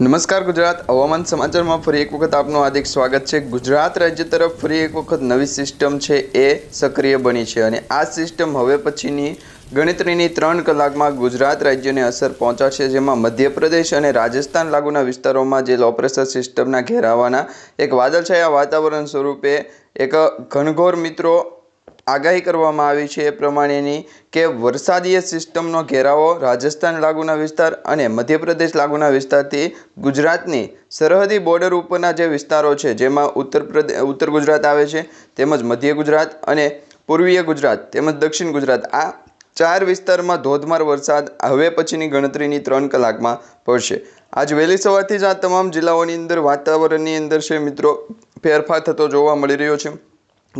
નમસ્કાર ગુજરાત. હવામાન સમાચારમાં ફરી એક વખત આપનું હાર્દિક સ્વાગત છે. ગુજરાત રાજ્ય તરફ ફરી એક વખત નવી સિસ્ટમ છે એ સક્રિય બની છે અને આ સિસ્ટમ હવે પછીની ગણતરીની ત્રણ કલાકમાં ગુજરાત રાજ્યને અસર પહોંચાડશે, જેમાં મધ્યપ્રદેશ અને રાજસ્થાન લાગુના વિસ્તારોમાં જે લો પ્રેશર સિસ્ટમના ઘેરાવાના એક વાદળછાયા વાતાવરણ સ્વરૂપે એક ઘનઘોર મિત્રો આગાહી કરવામાં આવી છે એ પ્રમાણેની કે વરસાદીય સિસ્ટમનો ઘેરાવો રાજસ્થાન લાગુના વિસ્તાર અને મધ્યપ્રદેશ લાગુના વિસ્તારથી ગુજરાતની સરહદી બોર્ડર ઉપરના જે વિસ્તારો છે, જેમાં ઉત્તર પ્રદેશ ઉત્તર ગુજરાત આવે છે, તેમજ મધ્ય ગુજરાત અને પૂર્વીય ગુજરાત તેમજ દક્ષિણ ગુજરાત, આ ચાર વિસ્તારમાં ધોધમાર વરસાદ હવે પછીની ગણતરીની ત્રણ કલાકમાં પડશે. આજ વહેલી સવારથી જ આ તમામ જિલ્લાઓની અંદર, વાતાવરણની અંદર છે મિત્રો, ફેરફાર થતો જોવા મળી રહ્યો છે.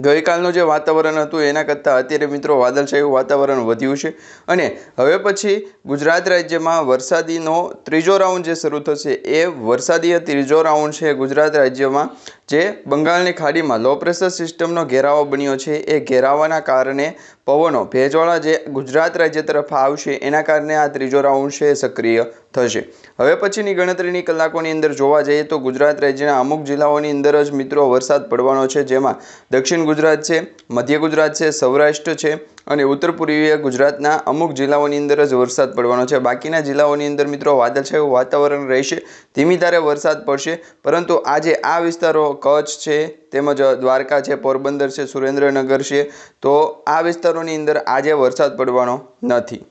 ગઈકાલનું જે વાતાવરણ હતું, એના કરતાં અત્યારે મિત્રો વાદળછાયું વાતાવરણ વધ્યું છે. અને હવે પછી ગુજરાત રાજ્યમાં વરસાદીનો ત્રીજો રાઉન્ડ જે શરૂ થશે, એ વરસાદીય ત્રીજો રાઉન્ડ છે ગુજરાત રાજ્યમાં. જે બંગાળની ખાડીમાં લો પ્રેશર સિસ્ટમનો ઘેરાવો બન્યો છે, એ ઘેરાવાના કારણે પવનો ભેજવાળા જે ગુજરાત રાજ્ય તરફ આવશે, એના કારણે આ ત્રીજો રાઉન્ડ છે સક્રિય થશે. હવે પછીની ગણતરીની કલાકોની અંદર જોવા જઈએ તો ગુજરાત રાજ્યના અમુક જિલ્લાઓની અંદર જ મિત્રો વરસાદ પડવાનો છે, જેમાં દક્ષિણ ગુજરાત છે, મધ્ય ગુજરાત છે, સૌરાષ્ટ્ર છે અને ઉત્તર પૂર્વીય ગુજરાતના અમુક જિલ્લાઓની અંદર જ વરસાદ પડવાનો છે. બાકીના જિલ્લાઓની અંદર મિત્રો વાદળછાયું વાતાવરણ રહેશે. ધીમી ધારે વરસાદ પડશે. પરંતુ આજે આ વિસ્તારો કચ્છ છે, તેમજ દ્વારકા છે, પોરબંદર છે, સુરેન્દ્રનગર છે, તો આ વિસ્તારોની અંદર આજે વરસાદ પડવાનો નથી.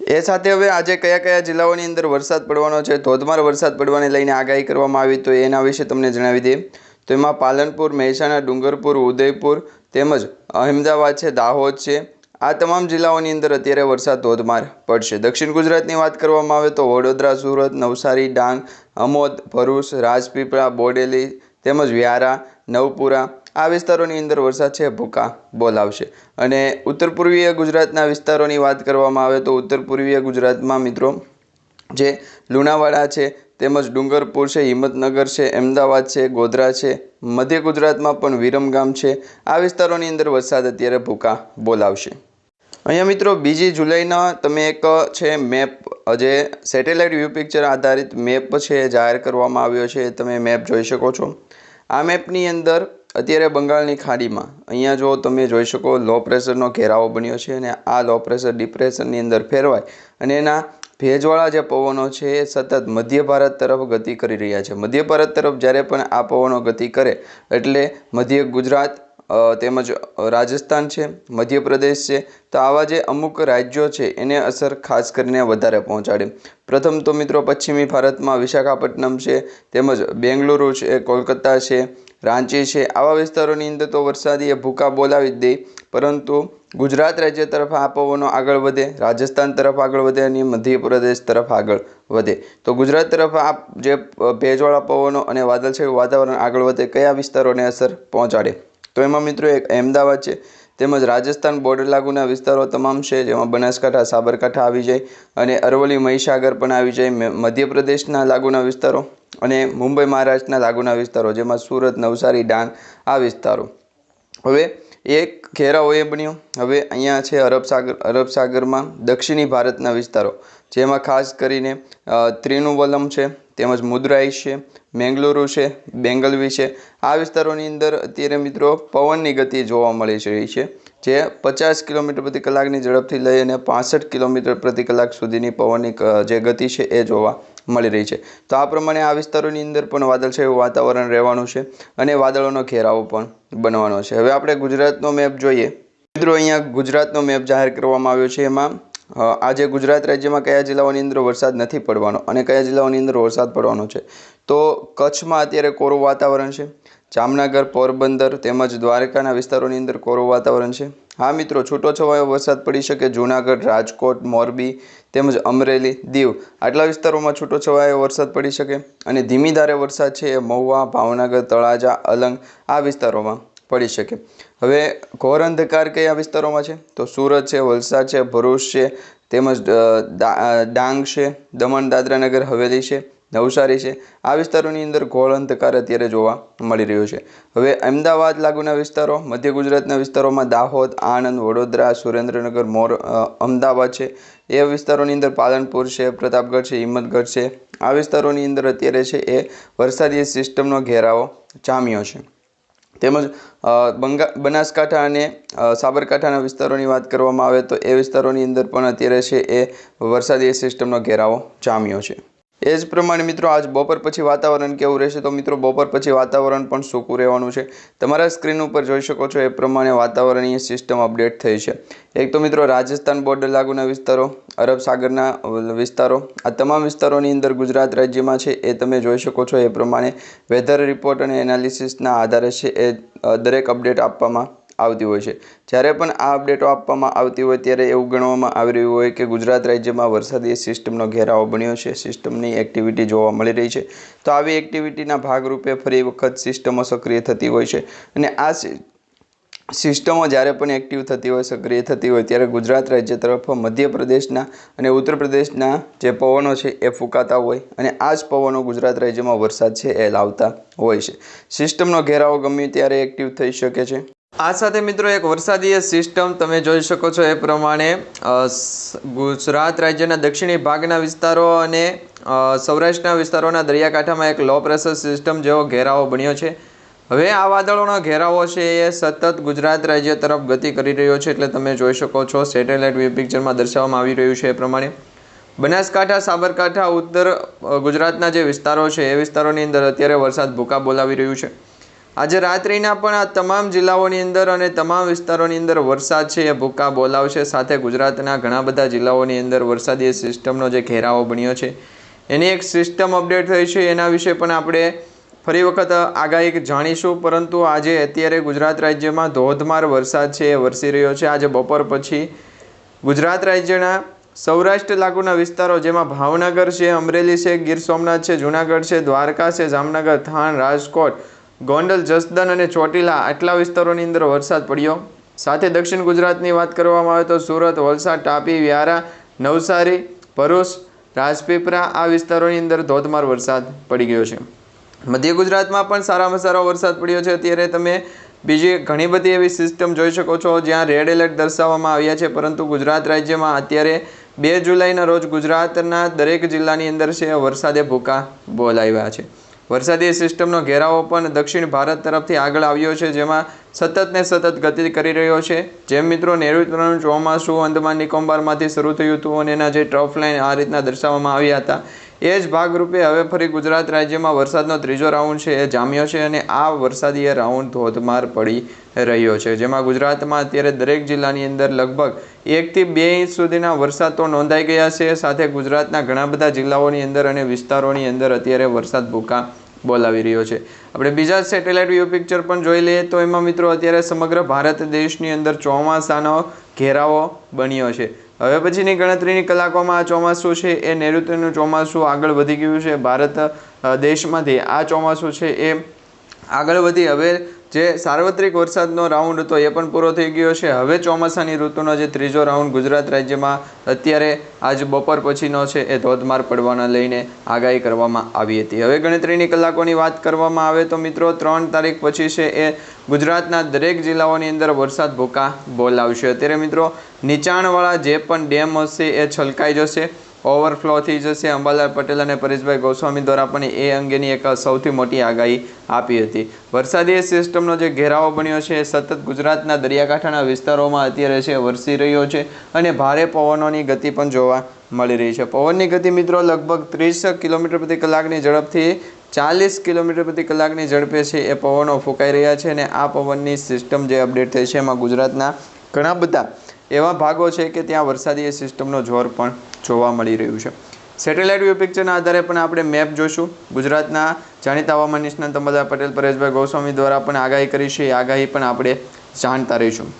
એ સાથે હવે આજે કયા કયા જિલ્લાઓની અંદર વરસાદ પડવાનો છે, ધોધમાર વરસાદ પડવાને લઈને આગાહી કરવામાં આવી તો એના વિશે તમને જણાવી દઈએ તો એમાં પાલનપુર, મહેસાણા, ડુંગરપુર, ઉદયપુર તેમજ અહેમદાબાદ છે, દાહોદ છે આ તમામ જિલ્લાઓની અંદર અત્યારે વરસાદ ધોધમાર પડશે. દક્ષિણ ગુજરાતની વાત કરવામાં આવે તો વડોદરા, સુરત, નવસારી, ડાંગ, અમોદ, ભરૂચ, રાજપીપળા, બોડેલી તેમજ વ્યારા, નવપુરા આ વિસ્તારોની અંદર વરસાદ છે, ભૂકા બોલાવશે. અને ઉત્તર પૂર્વીય ગુજરાતના વિસ્તારોની વાત કરવામાં આવે તો ઉત્તર પૂર્વીય ગુજરાતમાં મિત્રો જે લુણાવાડા છે, તેમજ ડુંગરપુર છે, હિંમતનગર છે, અમદાવાદ છે, ગોધરા છે, મધ્ય ગુજરાતમાં પણ વિરમગામ છે. આ વિસ્તારોની અંદર વરસાદ અત્યારે ભૂકા બોલાવશે. અહીંયા મિત્રો, બીજી જુલાઈના તમે એક છે મેપ, જે સેટેલાઇટ વ્યૂ પિક્ચર આધારિત મેપ છે જાહેર કરવામાં આવ્યો છે, તમે મેપ જોઈ શકો છો. આ મેપની અંદર અત્યારે બંગાળની ખાડીમાં, અહીંયા જો તમે જોઈ શકો લો પ્રેશરનો ઘેરાવો બન્યો છે અને આ લો પ્રેશર ડિપ્રેશનની અંદર ફેરવાય અને એના ભેજવાળા જે પવનો છે એ સતત મધ્ય ભારત તરફ ગતિ કરી રહ્યા છે. મધ્ય ભારત તરફ જ્યારે પણ આ પવનો ગતિ કરે, એટલે મધ્ય ગુજરાત તેમજ રાજસ્થાન છે, મધ્યપ્રદેશ છે, તો આવા જે અમુક રાજ્યો છે, એને અસર ખાસ કરીને વધારે પહોંચાડે. પ્રથમ તો મિત્રો પશ્ચિમી ભારતમાં વિશાખાપટ્ટનમ છે, તેમજ બેંગલુરુ છે, કોલકાતા છે, રાંચી છે, આવા વિસ્તારોની અંદર તો વરસાદી એ ભૂકા બોલાવી જ દે. પરંતુ ગુજરાત રાજ્ય તરફ આ પવનો આગળ વધે, રાજસ્થાન તરફ આગળ વધે અને મધ્યપ્રદેશ તરફ આગળ વધે. તો ગુજરાત તરફ આ જે ભેજવાળા પવનો અને વાદળછાયું વાતાવરણ આગળ વધે, કયા વિસ્તારોને અસર પહોંચાડે? તો એમાં મિત્રો એક અમદાવાદ છે. તેમજ રાજસ્થાન બોર્ડર લાગુના વિસ્તારો તમામ છે, જેમાં બનાસકાંઠા, સાબરકાંઠા આવી જાય અને અરવલ્લી, મહીસાગર પણ આવી જાય. મધ્યપ્રદેશના લાગુના વિસ્તારો અને મુંબઈ, મહારાષ્ટ્રના લાગુના વિસ્તારો, જેમાં સુરત, નવસારી, ડાંગ આ વિસ્તારો. હવે એક ઘેરાઓ એ બન્યો. હવે અહીંયા છે અરબ સાગર, અરબ સાગરમાં દક્ષિણી ભારતના વિસ્તારો, જેમાં ખાસ કરીને ત્રિનુવલમ છે તેમજ મુદ્રાઈ છે, મેંગલુરુ છે, બેંગલવી છે. આ વિસ્તારોની અંદર અત્યારે મિત્રો પવનની ગતિ જોવા મળી રહી છે, જે પચાસ કિલોમીટર પ્રતિ કલાકની ઝડપથી લઈ અને પાસઠ કિલોમીટર પ્રતિ કલાક સુધીની પવનની જે ગતિ છે એ જોવા મળી રહી છે. તો આ પ્રમાણે આ વિસ્તારોની અંદર પણ વાદળછાયું વાતાવરણ રહેવાનું છે અને વાદળોનો ઘેરાવો પણ બનવાનો છે. હવે આપણે ગુજરાતનો મેપ જોઈએ. મિત્રો, અહીંયા ગુજરાતનો મેપ જાહેર કરવામાં આવ્યો છે. એમાં આજે ગુજરાત રાજ્યમાં કયા જિલ્લાઓની અંદર વરસાદ નથી પડવાનો અને કયા જિલ્લાઓની અંદર વરસાદ પડવાનો છે? તો કચ્છમાં અત્યારે કોરું વાતાવરણ છે? જામનગર, પોરબંદર તેમજ દ્વારકાના વિસ્તારોની અંદર કોરું વાતાવરણ છે? હા મિત્રો છૂટો છવાયો વરસાદ પડી શકે. જૂનાગઢ, રાજકોટ, મોરબી તેમજ અમરેલી, દીવ આટલા વિસ્તારોમાં છૂટો છવાયો વરસાદ પડી શકે અને ધીમી ધારે વરસાદ છે એ મહુવા, ભાવનગર, તળાજા, અલંગ આ વિસ્તારોમાં. પડી શકે. હવે ઘોર અંધકાર કયા વિસ્તારોમાં છે? તો સુરત છે, વલસાડ છે, ભરૂચ છે, તેમજ ડાંગ છે, દમણ દાદરા નગર હવેલી છે, નવસારી છે. આ વિસ્તારોની અંદર ઘોળ અંધકાર અત્યારે જોવા મળી રહ્યો છે. હવે અમદાવાદ લાગુના વિસ્તારો, મધ્ય ગુજરાતના વિસ્તારોમાં દાહોદ, આણંદ, વડોદરા, સુરેન્દ્રનગર, મોર અમદાવાદ છે. એ વિસ્તારોની અંદર પાલનપુર છે, પ્રતાપગઢ છે, હિંમતગઢ છે. આ વિસ્તારોની અંદર અત્યારે છે એ વરસાદી સિસ્ટમનો ઘેરાવો જામ્યો છે. તેમજ બંગા, બનાસકાંઠા અને સાબરકાંઠાના વિસ્તારોની વાત કરવામાં આવે તો એ વિસ્તારોની અંદર પણ અત્યારે છે એ વરસાદી સિસ્ટમનો ઘેરાવો જામ્યો છે. એ જ પ્રમાણે મિત્રો આજ બપોર પછી વાતાવરણ કેવું રહેશે? તો મિત્રો બપોર પછી વાતાવરણ પણ સૂકું રહેવાનું છે. તમારા સ્ક્રીન ઉપર જોઈ શકો છો એ પ્રમાણે વાતાવરણીય સિસ્ટમ અપડેટ થઈ છે. એક તો મિત્રો રાજસ્થાન બોર્ડર લાગુના વિસ્તારો, અરબ સાગરના વિસ્તારો, આ તમામ વિસ્તારોની અંદર ગુજરાત રાજ્યમાં છે એ તમે જોઈ શકો છો એ પ્રમાણે વેધર રિપોર્ટ અને એનાલિસિસના આધારે છે એ દરેક અપડેટ આપવામાં આવતી હોય છે. જ્યારે પણ આ અપડેટો આપવામાં આવતી હોય ત્યારે એવું ગણવામાં આવી રહ્યું હોય કે ગુજરાત રાજ્યમાં વરસાદી સિસ્ટમનો ઘેરાવો બન્યો છે. સિસ્ટમની એક્ટિવિટી જોવા મળી રહી છે. તો આવી એક્ટિવિટીના ભાગરૂપે ફરી વખત સિસ્ટમો સક્રિય થતી હોય છે. અને આ સિસ્ટમો જ્યારે પણ એક્ટિવ થતી હોય, સક્રિય થતી હોય ત્યારે ગુજરાત રાજ્ય તરફ મધ્યપ્રદેશના અને ઉત્તર પ્રદેશના જે પવનો છે એ ફૂંકાતા હોય અને આ જ પવનો ગુજરાત રાજ્યમાં વરસાદ છે એ લાવતા હોય છે. સિસ્ટમનો ઘેરાવો ગમે ત્યારે એક્ટિવ થઈ શકે છે. આ સાથે મિત્રો એક વરસાદીય સિસ્ટમ તમે જોઈ શકો છો એ પ્રમાણે ગુજરાત રાજ્યના દક્ષિણી ભાગના વિસ્તારો અને સૌરાષ્ટ્રના વિસ્તારોના દરિયાકાંઠામાં એક લો પ્રેશર સિસ્ટમ જેવો ઘેરાવો બન્યો છે. હવે આ વાદળોનો ઘેરાવો છે એ સતત ગુજરાત રાજ્ય તરફ ગતિ કરી રહ્યો છે એટલે તમે જોઈ શકો છો સેટેલાઇટ વ્યૂ પિક્ચરમાં દર્શાવવામાં આવી રહ્યું છે એ પ્રમાણે. બનાસકાંઠા, સાબરકાંઠા, ઉત્તર ગુજરાતના જે વિસ્તારો છે એ વિસ્તારોની અંદર અત્યારે વરસાદ ભૂકા બોલાવી રહ્યું છે. આજે રાત્રિના પણ આ તમામ જિલ્લાઓની અંદર અને તમામ વિસ્તારોની અંદર વરસાદ છે, એ ભૂકા બોલાવશે. સાથે ગુજરાતના ઘણા બધા જિલ્લાઓની અંદર વરસાદી સિસ્ટમનો જે ઘેરાવો બન્યો છે, એની એક સિસ્ટમ અપડેટ થઈ છે. એના વિશે પણ આપણે ફરી વખત આગાહી જાણીશું. પરંતુ આજે અત્યારે ગુજરાત રાજ્યમાં ધોધમાર વરસાદ છે, એ વરસી રહ્યો છે. આજે બપોર પછી ગુજરાત રાજ્યના સૌરાષ્ટ્ર લાગુના વિસ્તારો, જેમાં ભાવનગર છે, અમરેલી છે, ગીર સોમનાથ છે, જૂનાગઢ છે, દ્વારકા છે, જામનગર થાન રાજકોટ ગોંડલ જસદન અને ચોટીલા આટલા વિસ્તારોની અંદર વરસાદ પડ્યો. સાથે દક્ષિણ ગુજરાતની વાત કરવામાં આવે તો સુરત, વલસાડ, તાપી, વ્યારા, નવસારી, ભરૂચ રાજપીપળા આ વિસ્તારોની અંદર ધોધમાર વરસાદ પડી ગયો છે. મધ્ય ગુજરાતમાં પણ સારામાં સારો વરસાદ પડ્યો છે. અત્યારે તમે બીજી ઘણી બધી એવી સિસ્ટમ જોઈ શકો છો જ્યાં રેડ એલર્ટ દર્શાવવામાં આવ્યા છે. પરંતુ ગુજરાત રાજ્યમાં અત્યારે બે જુલાઈના રોજ ગુજરાતના દરેક જિલ્લાની અંદર છે વરસાદે ભૂકા બોલાવ્યા છે. વરસાદી સિસ્ટમનો ઘેરાવો પણ દક્ષિણ ભારત તરફથી આગળ આવ્યો છે, જેમાં સતત ને સતત ગતિ કરી રહ્યો છે. જેમ મિત્રો નૈઋત્યનું ચોમાસું અંદમાન નિકોબારમાંથી શરૂ થયું હતું અને એના જે ટ્રફ લાઇન આ રીતના દર્શાવવામાં આવ્યા હતા. એ જ ભાગરૂપે હવે ફરી ગુજરાત રાજ્યમાં વરસાદનો ત્રીજો રાઉન્ડ છે, એ જામ્યો છે અને આ વરસાદી રાઉન્ડ ધોધમાર પડી રહ્યો છે. જેમાં ગુજરાતમાં અત્યારે દરેક જિલ્લાની અંદર લગભગ એકથી બે ઇંચ સુધીના વરસાદ તો નોંધાઈ ગયા છે. સાથે ગુજરાતના ઘણા બધા જિલ્લાઓની અંદર અને વિસ્તારોની અંદર અત્યારે વરસાદ ભૂકા બોલાવી રહ્યો છે. આપણે બીજા સેટેલાઇટ વ્યૂ પિક્ચર પણ જોઈ લઈએ તો એમાં મિત્રો અત્યારે સમગ્ર ભારત દેશની અંદર ચોમાસાનો ઘેરાવો બન્યો છે. હવે પછીની ગણતરીની કલાકોમાં આ ચોમાસું છે એ નૈઋત્યનું ચોમાસું આગળ વધી ગયું છે. ભારત દેશમાંથી આ ચોમાસું છે એ આગળ વધી. હવે જે સાર્વત્રિક વરસાદનો રાઉન્ડ હતો એ પણ પૂરો થઈ ગયો છે. હવે ચોમાસાની ઋતુનો જે ત્રીજો રાઉન્ડ ગુજરાત રાજ્યમાં અત્યારે આજ બપોર પછીનો છે એ ધોધમાર પડવાના લઈને આગાહી કરવામાં આવી હતી. હવે ગણતરીની કલાકોની વાત કરવામાં આવે તો મિત્રો, ત્રણ તારીખ પછી છે એ ગુજરાતના દરેક જિલ્લાઓની અંદર વરસાદ ભૂકા બોલાવશે. અત્યારે મિત્રો, નીચાણવાળા જે પણ ડેમ હશે એ છલકાઈ જશે, ઓવરફ્લો થઈ જશે. અંબાલાલ પટેલ અને પરેશભાઈ ગોસ્વામી દ્વારા પણ એ અંગેની એક સૌથી મોટી આગાહી આપી હતી. વરસાદી સિસ્ટમનો જે ઘેરાવો બન્યો છે, એ સતત ગુજરાતના દરિયાકાંઠાના વિસ્તારોમાં અત્યારે છે, વરસી રહ્યો છે અને ભારે પવનોની ગતિ પણ જોવા મળી રહી છે. પવનની ગતિ મિત્રો, લગભગ ત્રીસ કિલોમીટર પ્રતિ કલાકની ઝડપથી ચાલીસ કિલોમીટર પ્રતિ કલાકની ઝડપે છે એ પવનો ફૂંકાઈ રહ્યા છે અને આ પવનની સિસ્ટમ જે અપડેટ થઈ છે એમાં ગુજરાતના ઘણા બધા એવા ભાગો છે કે ત્યાં વરસાદી સિસ્ટમનો જોર પણ જોવા મળી રહ્યું છે. સેટેલાઇટ વ્યૂ પિક્ચરના આધારે પણ આપણે મેપ જોઈશું ગુજરાતના જાણીતા હવામાન નિષ્ણાંત અંબાદા પટેલ, પરેશભાઈ ગોસ્વામી દ્વારા પણ આગાહી કરી છે. એ આગાહી પણ આપણે જાણતા રહીશું.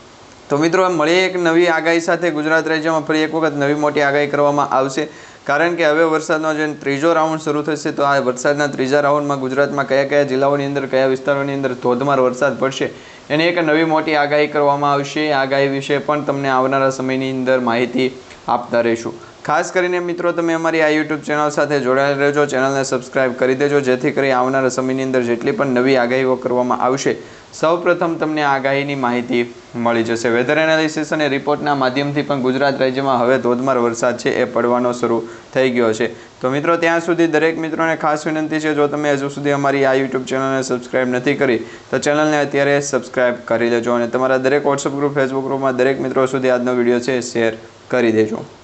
તો મિત્રો, મળીએ એક નવી આગાહી સાથે. ગુજરાત રાજ્યમાં ફરી એક વખત નવી મોટી આગાહી કરવામાં આવશે. કારણ કે હવે વરસાદનો જે ત્રીજો રાઉન્ડ શરૂ થશે, તો આ વરસાદના ત્રીજા રાઉન્ડમાં ગુજરાતમાં કયા કયા જિલ્લાઓની અંદર, કયા વિસ્તારોની અંદર ધોધમાર વરસાદ પડશે, એની એક નવી મોટી આગાહી કરવામાં આવશે. આગાહી વિશે પણ તમને આવનારા સમયની અંદર માહિતી આપતા રહીશું. ખાસ કરીને મિત્રો, તમે અમારી આ યુટ્યુબ ચેનલ સાથે જોડાયેલ રહેજો. ચેનલને સબસ્ક્રાઇબ કરી દેજો, જેથી કરી આવનારા સમયની અંદર જેટલી પણ નવી આગાહીઓ કરવામાં આવશે, સૌપ્રથમ તમને આગાહીની માહિતી મળી જશે. વેધર એનાલિસિસ અને રિપોર્ટના માધ્યમથી પણ ગુજરાત રાજ્યમાં હવે ધોધમાર વરસાદ છે, એ પડવાનો શરૂ થઈ ગયો છે. તો મિત્રો, ત્યાં સુધી દરેક મિત્રોને ખાસ વિનંતી છે, જો તમે હજુ સુધી અમારી આ યુટ્યુબ ચેનલને સબસ્ક્રાઇબ નથી કરી, તો ચેનલને અત્યારે સબસ્ક્રાઇબ કરી લેજો અને તમારા દરેક વોટ્સઅપ ગ્રુપ ફેસબુક ગ્રુપમાં દરેક મિત્રો સુધી આજનો વીડિયો છે શેર કરી દેજો.